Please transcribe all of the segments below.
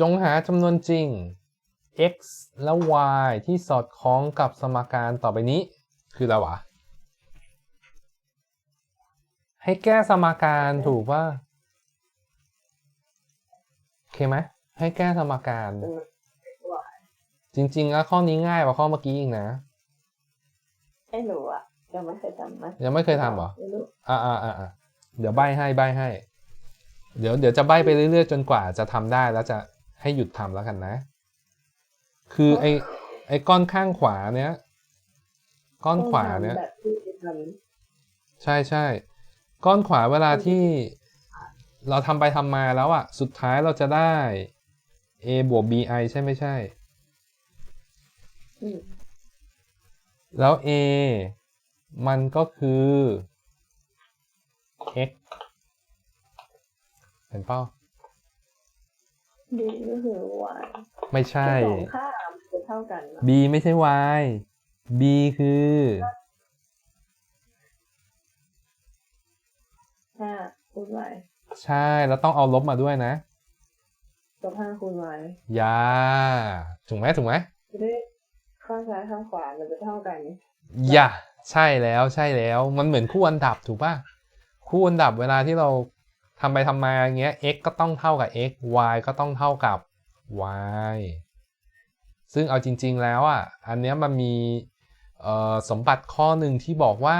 จงหาจำนวนจริง x และ y ที่สอดคล้องกับสมการต่อไปนี้ คืออะไรวะ ให้แก้สมการถูกป่ะโอเคไหม ให้แก้สมการ จริง ๆ แล้วข้อนี้ง่ายกว่าข้อเมื่อกี้อีกนะไม่รู้อะยังไม่เคยทำนะยังไม่เคยทำเหรอไม่รู้อ่าอ่าอ่าอ่าเดี๋ยวใบให้ใบให้ เดี๋ยวเดี๋ยวจะใบไปเรื่อยๆ จนกว่าจะทำได้แล้วจะ ให้หยุดทำแล้วกันนะ คือไอไอก้อนข้างขวาเนี้ย ก้อนขวาเนี้ยแบบที่ทใช่ใช่ก้อนขวาเวลาที่เราทำไปทำมาแล้วอะสุดท้ายเราจะได้ a บวก bi ใช่ไม่ใช่ำอืมแล้ว a มันก็คือ x เห็นเป้า ดีก็คือวายไม่ใช่ สองค่ามันจะเท่ากันนะ b ไม่ใช่ y b คือ ห้าคูณวายใช่แล้วต้องเอาลบมาด้วยนะลบห้าคูณวายยาถูกไหมถูกไหมจะได้ข้างซ้ายข้างขวามันจะเท่ากัน อย่าใช่แล้วใช่แล้ว มันเหมือนคู่อันดับถูกป่ะ คู่อันดับเวลาที่เรา ทำไปทำมาอย่างเงี้ย x ก็ต้องเท่ากับ x y ก็ต้องเท่ากับ y ซึ่งเอาจริง ๆ แล้วอะ อันเนี้ยมันมีสมบัติข้อหนึ่งที่บอกว่า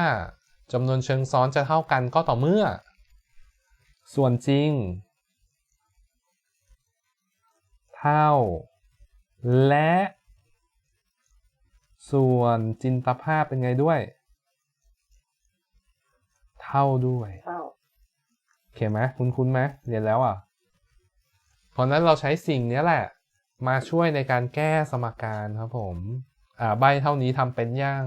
จำนวนเชิงซ้อนจะเท่ากันก็ต่อเมื่อ ส่วนจริง เท่า และ ส่วนจินตภาพเป็นไงด้วย เท่าด้วย เท่าโอเคไหมคุ้นคุ้นๆไหมเรียนแล้วอะเพราะนั้นเราใช้สิ่งเนี้ยแหละ มาช่วยในการแก้สมการครับผมอ่าใบเท่านี้ทำเป็นยัง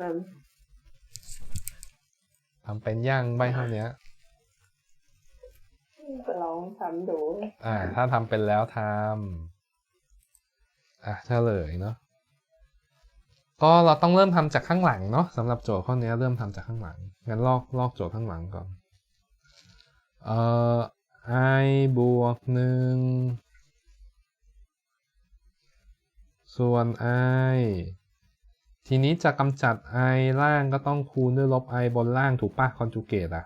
อืมทำเป็นยังใบเท่าเนี้ยจะลองทำดู อ่า ถ้าทำเป็นแล้วทำอะเฉลยเนาะ ก็เราต้องเริ่มทำจากข้างหลังเนาะสำหรับโจทย์ข้อนี้เริ่มทำจากข้างหลังงั้นลอกลอกโจทย์ข้างหลังก่อนเอ่อ i บวกหนึ่งส่วน i ทีนี้จะกำจัด i ล่างก็ต้องคูณด้วยลบ i บนล่างถูกปะคอนจูเกตอะ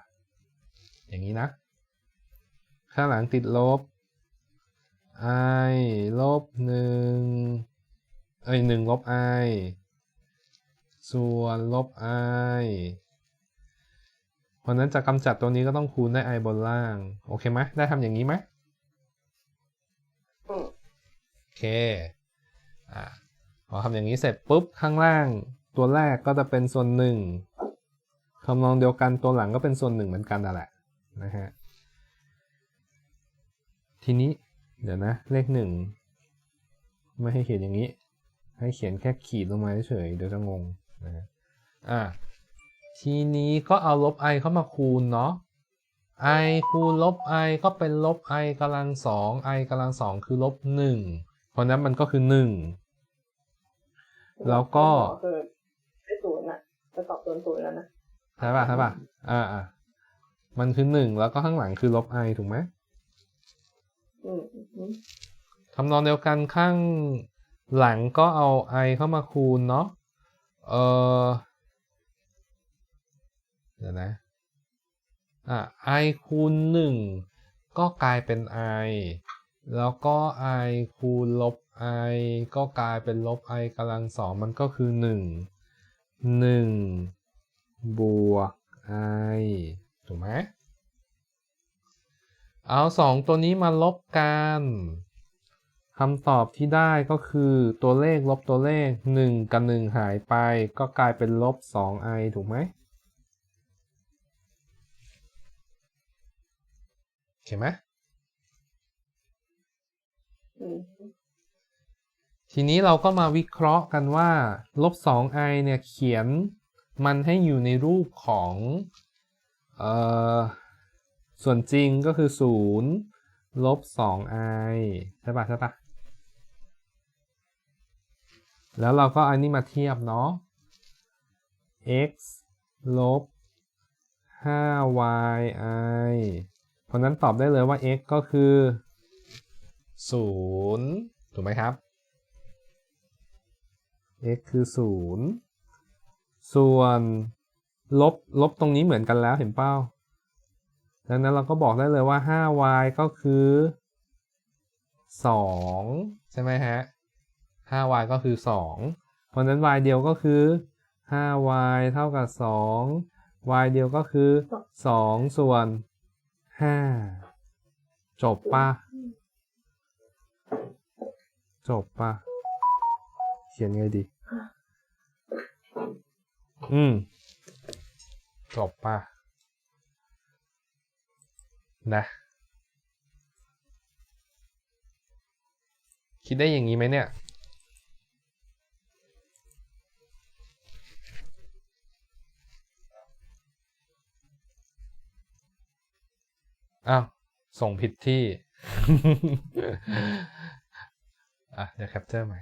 อย่างนี้นะ ข้างหลังติดลบ i ลบหนึ่งเอ้ยหนึ่งลบ i ส่วนลบ i เพราะนั้นจะกำจัดตัวนี้ก็ต้องคูณด้วย i บนล่าง โอเคไหมได้ทำอย่างนี้ไหมอืมโอเค อ่าพอทำอย่างนี้เสร็จปุ๊บ ข้างล่าง ตัวแรกก็จะเป็นส่วนหนึ่งคำนองเดียวกันตัวหลังก็เป็นส่วนหนึ่งเหมือนกันนั่นแหละนะฮะทีนี้เดี๋ยวนะ เลขหนึ่งไม่ให้เขียนอย่างนี้ ให้เขียนแค่ขีดลงมาเฉยๆเดี๋ยวจะงง นะฮะอ่าทีนี้ก็เอาลบ i เข้ามาคูณเนาะ i คูณลบ i ก็เป็นลบ i กำลังสอง i กำลังสองคือลบหนึ่งเพราะนั้นมันก็คือหนึ่งแล้วก็คือได้ศูนย์อะจะตอบศูนย์ศูนย์แล้วนะใช่ป่ะใช่ป่ะอ่าอ่ามันคือหนึ่งแล้วก็ข้างหลังคือลบ i ถูกไหมอืมอืมทำนองเดียวกันข้างหลังก็เอา i เข้ามาคูณเนาะ เออเดี๋ยวนะอะ i คูณหนึ่งก็กลายเป็น i แล้วก็ i คูณลบ i ก็กลายเป็นลบ i กำลังสองมันก็คือหนึ่งหนึ่งบวก i ถูกไหมเอาสองตัวนี้มาลบกัน คำตอบที่ได้ก็คือตัวเลขลบตัวเลข 1 กับ 1 หายไป ก็กลายเป็นลบ 2i ถูกไหมโอเคไหมทีนี้เราก็มาวิเคราะห์กันว่าลบ 2i เนี่ยเขียนมันให้อยู่ในรูปของออส่วนจริงก็คือ 0 ลบ 2i ใช่ปะใช่ปะ แล้วเราก็อันนี้มาเทียบเนาะ x ลบ 5yi ผราะนั้นตอบได้เลยว่า x ก็คือศูนย์ถูกไหมครับ x คือศูนย์ส่วนลบลบตรงนี้เหมือนกันแล้วเห็นเป้าดังนั้นเราก็บอกได้เลยว่า 5y ก็คือ 2 ใช่ไหมฮะ 5y ก็คือ 2 เพราะฉะนั้น y เดียวก็คือ 5y เท่ากับ 2 y เดียวก็คือ 2 ส่วน 5 จบปะจบปะเขียนไงดี อืม จบปะนะคิดได้อย่างนี้ไหมเนี่ย อ้าวส่งผิดที่ อะ เดี๋ยวแคปเจอร์ใหม่